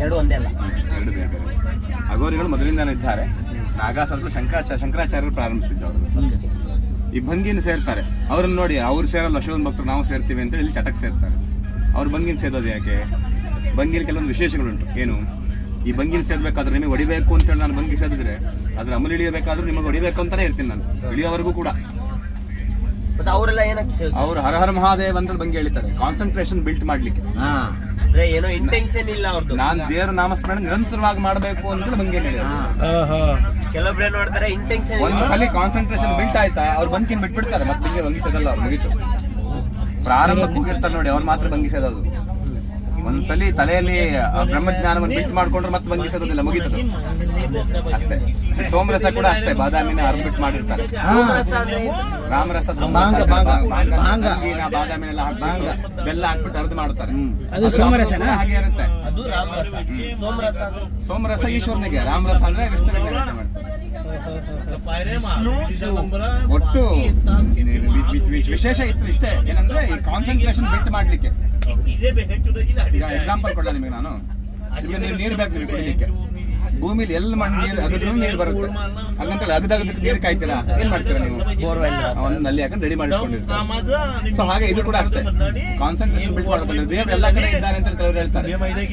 ಎರಡು ಒಂದೇ ಅಲ್ಲ. ಎರಡು ಬೇರೆ ಬೇರೆ. ಅಗೋರಿಗಳು ಮೊದಲಿಂದಲೇ ಇದ್ದಾರೆ. ನಾಗಾಸರು ಶಂಕರಾಚಾರ್ಯ ಶಂಕರಾಚಾರ್ಯರು ಪ್ರಾರಂಭಿಸಿದ್ದು ಅವರು ಈ ಭಂಗಿನ ಸೇರ್ತಾರೆ. ಅವ್ರನ್ನ ನೋಡಿ ಅವ್ರು ಸೇರಲ್ಲ ಅಶೋನ್ ಭಕ್ತರು ನಾವು ಸೇರ್ತೀವಿ ಅಂತ ಹೇಳಿ ಚಟಕ್ ಸೇರ್ತಾರೆ. ಅವ್ರು ಭಂಗಿನ ಸೇದೋದು ಯಾಕೆ? ಭಂಗಿನ ಕೆಲವೊಂದು ವಿಶೇಷಗಳುಂಟು. ಏನು? ಈ ಭಂಗಿನ ಸೇದ್ಬೇಕಾದ್ರೆ ನಿಮಗೆ ಹೊಡಿಬೇಕು ಅಂತೇಳಿ ನಾನು ಭಂಗಿ ಸೇದಿದ್ರೆ ಅದ್ರ ಅಮಲು ಇಳಿಯಬೇಕಾದ್ರೂ ನಿಮಗೆ ಹೊಡಿಬೇಕು ಅಂತಾನೆ ಇರ್ತೀನಿ ನಾನು. ಇಳಿಯೋವರೆಗೂ ಕೂಡ. ಮತ್ತೆ ಅವರೆಲ್ಲ ಏನಕ್ಕೆ ಅವ್ರು ಹರ ಹರ ಮಹಾದೇವ್ ಅಂತ ಭಂಗಿ ಹೇಳಿದ್ದಾರೆ ಕಾನ್ಸಂಟ್ರೇಷನ್ ಬಿಲ್ಟ್ ಮಾಡ್ಲಿಕ್ಕೆ. ಹಾ. ಅಂದ್ರೆ ಏನೋ ಇಂಟೆನ್ಷನ್ ಇಲ್ಲ ಅವ್ರದ್ದು ನಾನ್ ದೇವರ ನಾಮಸ್ಮರಣೆ ನಿರಂತರವಾಗಿ ಮಾಡಬೇಕು ಅಂತ ಬಂಗೆ ಕೆಲವೊಬ್ರು ಏನ್ ಮಾಡ್ತಾರೆ ಇಂಟೆನ್ಷನ್ ಒಂದ್ ಸಲ ಕಾನ್ಸಂಟ್ರೇಷನ್ ಬಿಲ್ಟ್ ಆಯ್ತಾ ಅವ್ರು ಬಂಕಿನ್ ಬಿಟ್ಬಿಡ್ತಾರೆ ಮತ್ತೆ ಹಿಂಗೆ ಬಂಗಿಸೋದಲ್ಲ ಅವ್ರು ಮುಗೀತು. ಪ್ರಾರಂಭ ಕೂಗಿರ್ತಾರೆ ನೋಡಿ ಅವ್ರು ಮಾತ್ರ ಬಂಗಿಸೋದು ಒಂದ್ಸಲಿ ತಲೆಯಲ್ಲಿ ಆ ಬ್ರಹ್ಮಜ್ಞಾನವನ್ನು ಬಿಟ್ಟು ಮಾಡ್ಕೊಂಡ್ರೆ ಮತ್ತೆ ಬಂಗಿಸೋದಿಲ್ಲ ಮುಗೀತದು. ಅಷ್ಟೇ. ಸೋಮರಸ ಕೂಡ ಅಷ್ಟೇ ಬಾದಾಮಿನ ಅರ್ಬಿಟ್ ಮಾಡಿರ್ತಾರೆ? ರಾಮರಸ ಬಾಂಗ, ಬಾಂಗ, ಬಾಂಗ. ಬಾಂಗಿನ ಬಾದಾಮಿನೆಲ್ಲ ಹಾಕ್ಬಿಟ್ಟು ಬೆಲ್ಲ ಹಾಕ್ಬಿಟ್ಟು ಅರ್ದು ಮಾಡ್ತಾರೆ. ಅದು ಸೋಮರಸನಾ? ಹಾಗೆ ಇರುತ್ತೆ. ಅದು ರಾಮರಸ ಸೋಮರಸ ಅಂದ್ರೆ ಸೋಮರಸ ಈಶ್ವರನಿಗೆ ರಾಮರಸ ಅಂದ್ರೆ ವಿಷ್ಣುವಿಗೆ ನೈವೇದ್ಯ ಮಾಡ್ತಾರೆ ಒಟ್ಟು ವಿಶೇಷ ಇತ್ತು ಇಷ್ಟೇ ಏನಂದ್ರೆ ಈ ಕಾನ್ಸಂಟ್ರೇಷನ್ ಬಿಲ್ಟ್ ಮಾಡ್ಲಿಕ್ಕೆ ಈಗ ಎಕ್ಸಾಂಪಲ್ ಕೊಡಲ ನಿಮಗೆ ನಾನು ನೀರು ಬೇಕು ನಿಮಗೆ ಕುಡಿಲಿಕ್ಕೆ ಭೂಮಿಲಿ ಎಲ್ಲಿ ಮಣ್ಣು ನೀರು ಅಗದ್ರೂ ನೀರು ಬರುತ್ತೆ. ಹಂಗಂತೇಳಿ ಅಗದಗದಕ್ಕೆ ನೀರು ಕಾಯ್ತೀರಾ? ಏನ್ ಮಾಡ್ತೀರಾ ನೀವು? ಒಂದು ನಲ್ಲಿ ಹಾಕೊಂಡು ರೆಡಿ ಮಾಡಿಕೊಂಡಿರ್ತಾರೆ ಸೊ ಹಾಗೆ ಇದು ಕೂಡ ಅಷ್ಟೇ. ಕಾನ್ಸಂಟ್ರೇಷನ್ ಬಿಲ್ಡ್ ಮಾಡಬೇಕು ದೇವ್ರ ಎಲ್ಲ ಕಡೆ ಇದ್ದಾರೆ ಅಂತ ಕೆಲವರು ಹೇಳ್ತಾರೆ.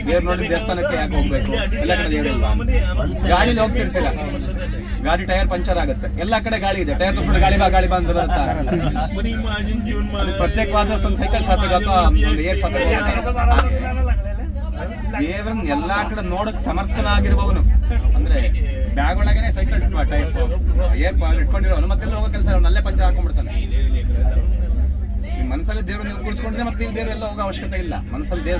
ದೇವ್ರ ನೋಡಿ ದೇವಸ್ಥಾನಕ್ಕೆ ಯಾಕೆ ಹೋಗ್ಬೇಕು? ಎಲ್ಲ ಕಡೆ ದೇವ್ರು ಇಲ್ವಾ? ಗಾಡಿಲಿ ಹೋಗ್ತಿರ್ತೀರಾ? ಗಾಡಿ ಟೈರ್ ಪಂಚರ್ ಆಗುತ್ತೆ. ಎಲ್ಲಾ ಕಡೆ ಗಾಳಿ ಇದೆ. ಟೈರ್ ತೋರಿಸ್ಬಿಟ್ಟು ಗಾಳಿ ಬಾ ಗಾಳಿ ಬಾ ಅಂತ ಬರುತ್ತಾ? ಪ್ರತ್ಯೇಕವಾದ ಒಂದು ಸೈಕಲ್ ಶಾಪಿಗೆ ಅಥವಾ ಒಂದು ಏರ್ ಶಾಪಿಗೆ ದೇವರನ್ನ ಎಲ್ಲಾ ಕಡೆ ನೋಡಕ್ ಸಮರ್ಥನಾಗಿರುವವನು. ಅಂದ್ರೆ ಬ್ಯಾಗ್ ಒಳಗೇನೆ ಸೈಕಲ್ ಟೈಪ್ ಏರ್ ಇಟ್ಕೊಂಡಿರೋನು ಮತ್ತೆ ಹೋಗೋ ಕೆಲಸ ಅಲ್ಲೇ ಪಂಚ ಹಾಕೊಂಡ್ಬಿಡ್ತಾನೆ. ಮನಸ್ಸಲ್ಲಿ ದೇವ್ರು ನೀವು ಕುಳಿಸ್ಕೊಂಡ್ರೆ ಮತ್ತೆ ನೀವು ದೇವ್ರೆಲ್ಲ ಹೋಗೋ ಅವಶ್ಯಕತೆ ಇಲ್ಲ. ಮನಸ್ಸಲ್ಲಿ ದೇವ್ರು